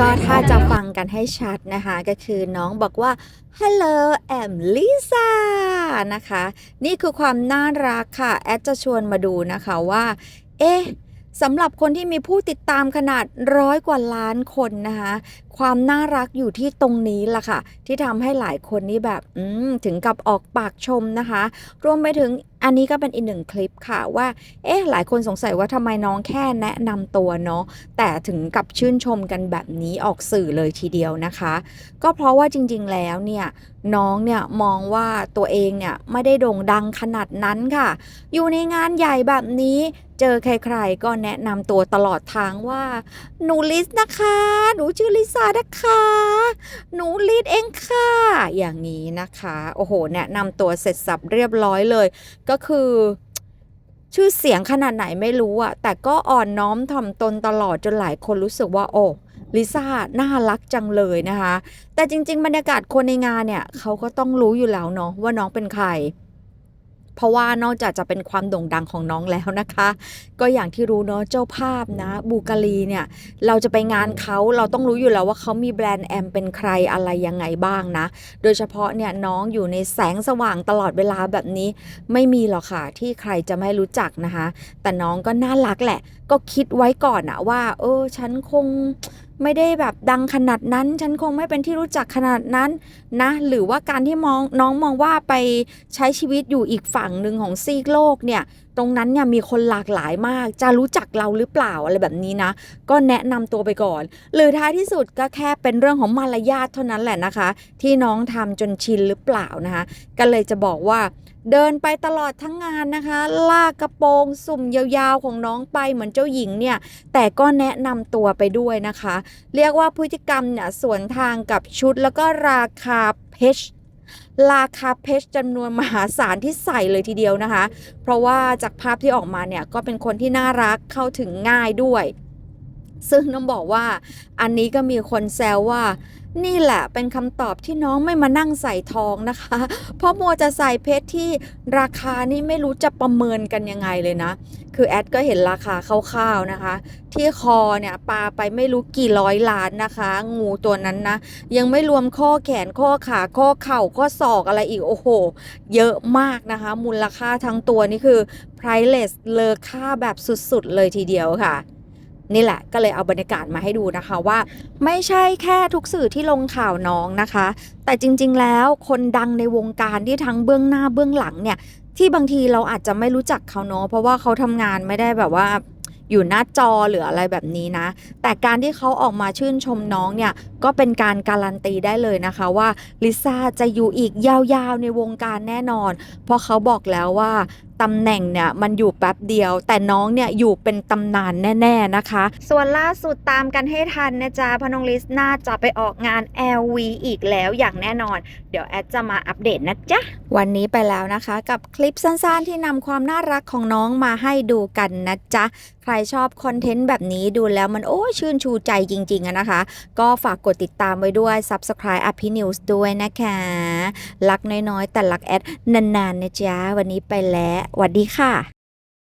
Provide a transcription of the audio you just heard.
ก็ถ้าจะฟังกันให้ชัดนะคะ ก็คือน้องบอกว่า Hello I'm Lisa นะคะ นี่คือความน่ารักค่ะ แอดจะชวนมาดูนะคะว่า เอ๊ะ สำหรับคนที่มีผู้ติดตามขนาดร้อยกว่าล้านคนนะคะ ความน่ารักอยู่ที่ตรงนี้ล่ะค่ะ ที่ทำให้หลายคนนี่แบบถึงกับออกปากชมนะคะ รวมไปถึงอันนี้ก็เป็นอีกหนึ่งคลิปค่ะว่า เอ๊ะ หลายคนสงสัยว่าทำไมน้องแค่แนะนำตัวเนาะ แต่ถึงกับชื่นชมกันแบบนี้ออกสื่อเลยทีเดียวนะคะ ก็เพราะว่าจริงๆแล้วเนี่ยน้องเนี่ยมองว่าตัวเองเนี่ยไม่ได้โด่งดังขนาดนั้นค่ะ อยู่ในงานใหญ่แบบนี้ เจอใครๆก็แนะนำตัวตลอดทางว่า หนูลิสนะคะ หนูชื่อลิซ่านะคะ หนูลิสเองค่ะ อย่างนี้นะคะ โอ้โห แนะนำตัวเสร็จสับเรียบร้อยเลย ก็คือชื่อเสียงขนาดไหนไม่รู้อะแต่ก็อ่อนน้อมถ่อมตนตลอดจนหลายคนรู้สึกว่าโอ้ลิซ่าน่ารักจังเลยนะคะ แต่จริง ๆ บรรยากาศคนในงานเนี่ยเขาก็ต้องรู้อยู่แล้วเนาะว่าน้องเป็นใคร เพราะว่านอกจากจะเป็นความโด่งดังของน้องแล้วนะคะ ก็อย่างที่รู้เนาะเจ้าภาพนะบูการีเนี่ยเราจะไปงานเขาเราต้องรู้อยู่แล้วว่าเขามีแบรนด์แอมเป็นใครอะไรยังไงบ้างนะ โดยเฉพาะเนี่ยน้องอยู่ในแสงสว่างตลอดเวลาแบบนี้ ไม่มีหรอกค่ะที่ใครจะไม่รู้จักนะคะ แต่น้องก็น่ารักแหละ ก็คิดไว้ก่อนอะว่า เออฉันคง ไม่ได้แบบดังขนาดนั้น ฉันคงไม่เป็นที่รู้จักขนาดนั้นนะ หรือว่าการที่มองน้องมองว่าไปใช้ชีวิตอยู่อีกฝั่งหนึ่งของซีกโลกเนี่ยตรงนั้นเนี่ยมีคนหลากหลายมาก จะรู้จักเราหรือเปล่าอะไรแบบนี้นะ ก็แนะนำตัวไปก่อน หรือท้ายที่สุดก็แค่เป็นเรื่องของมารยาทเท่านั้นแหละนะคะ ที่น้องทำจนชินหรือเปล่านะคะ ก็เลยจะบอกว่าเดินไปตลอดทั้งงานนะคะ ลากกระโปรงสุ่มยาวๆของน้องไปเหมือนเจ้าหญิงเนี่ย แต่ก็แนะนำตัวไปด้วยนะคะ เรียกว่าพฤติกรรมเนี่ยสวนทางกับชุดแล้วก็ราคาเพช ราคาเพชรจำนวนมหาศาลที่ใส่เลยทีเดียวนะคะ เพราะว่าจากภาพที่ออกมาเนี่ยก็เป็นคนที่น่ารักเข้าถึงง่ายด้วย ซึ่งต้องบอกว่าอันนี้ก็มีคนแซวว่า นี่แหละเป็นคำตอบที่น้องไม่มานั่งใส่ทองนะคะ เพราะมัวจะใส่เพชรที่ราคานี่ไม่รู้จะประเมินกันยังไงเลยนะ คือแอดก็เห็นราคาคร่าวๆนะคะ ที่คอเนี่ยปาไปไม่รู้กี่ร้อยล้านนะคะ งูตัวนั้นนะ ยังไม่รวมข้อแขนข้อขาข้อเข่าข้อศอกอะไรอีกโอ้โห เยอะมากนะคะ มูลค่าทั้งตัวนี่คือ priceless เลอค่าแบบสุดๆเลยทีเดียวค่ะ นี่แหละก็เลยเอาบรรยากาศมาให้ดูนะคะว่า ไม่ใช่แค่ทุกสื่อที่ลงข่าวน้องนะคะ แต่จริง ๆ แล้วคนดังในวงการที่ทั้งเบื้องหน้าเบื้องหลังเนี่ยที่บางทีเราอาจจะไม่รู้จักเขาเนาะเพราะว่าเขาทำงานไม่ได้แบบว่าอยู่หน้าจอหรืออะไรแบบนี้นะ แต่การที่เขาออกมาชื่นชมน้องเนี่ย ก็เป็นการการันตีได้เลยนะคะว่าลิซ่าจะอยู่อีกยาวๆในวงการแน่นอน เพราะเขาบอกแล้วว่า ตำแหน่งเนี่ยมันอยู่แป๊บเดียว แต่น้องเนี่ยอยู่เป็นตำนานแน่ ๆนะคะ ส่วนล่าสุดตามกันให้ทันนะจ๊ะพนองลิสน่าจะไปออกงาน LV อีกแล้วอย่างแน่นอน เดี๋ยวแอดจะมาอัปเดตนะจ๊ะ วันนี้ไปแล้วนะคะ กับคลิปสั้นๆ ที่นำความน่ารักของน้องมาให้ดูกันนะจ๊ะใครชอบคอนเทนต์แบบนี้ดูแล้วมันโอ้ชื่นชูใจจริงๆอะนะคะ ก็ฝากกดติดตามไว้ด้วย Subscribe อภินิวส์ด้วยนะคะ รักน้อยๆ แต่รักแอดนานๆนะจ๊ะ วันนี้ไปแล้วสวัสดีค่ะ